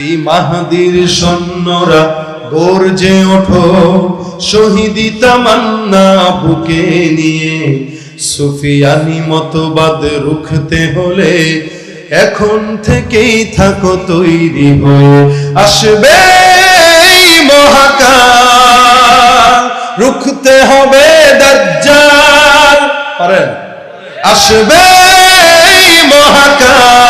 মাহাদির সৈন্যরা গর্জে ওঠো বুকে নিয়ে। সুফিয়ানি মতবাদ রুখতে হলে এখন থেকেই থাকো তৈরি হয়ে। আসবে মহাকাল, রুখতে হবে দাজ্জাল। পারেন? আসবে মহাকাল।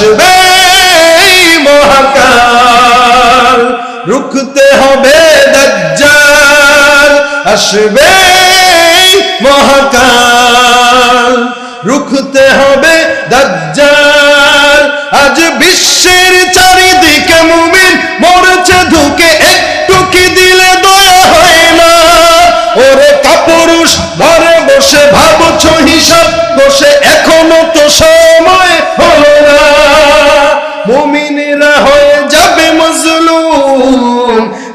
আসবে মহাকাল। রুখতে হবে দাজ্জাল। আসবে মহাকাল। রুখতে হবে দাজ্জাল। আজ বিশ্বের চারিদিকে মুমিন মরছে ধুকে একটু কি দিলে দয়া হয় না? ওরে কাপুরুষ ঘরে বসে, ভাবছ হিসাব, বসে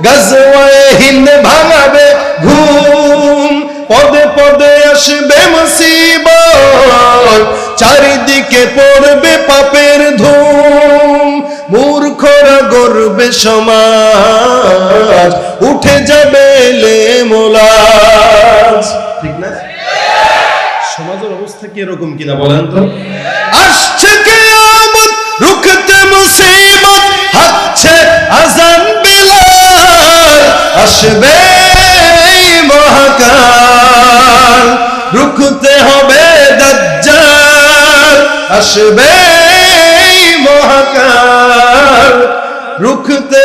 গাজওয়ায়ে হিন্দ ভাঙাবে ঘুম। পদে পদে আসবে মুসিবত, চারিদিকে পড়বে পাপের ধুম। মূর্খরা গর্বে সমাজ, উঠে যাবে লে মোলাজ ঠিক না? সমাজের অবস্থা কি এরকম কিনা বলেন তো? আসবে মহাকাল। রুখতে হবে দজ্জাল। আসবে মহাকাল। রুখতে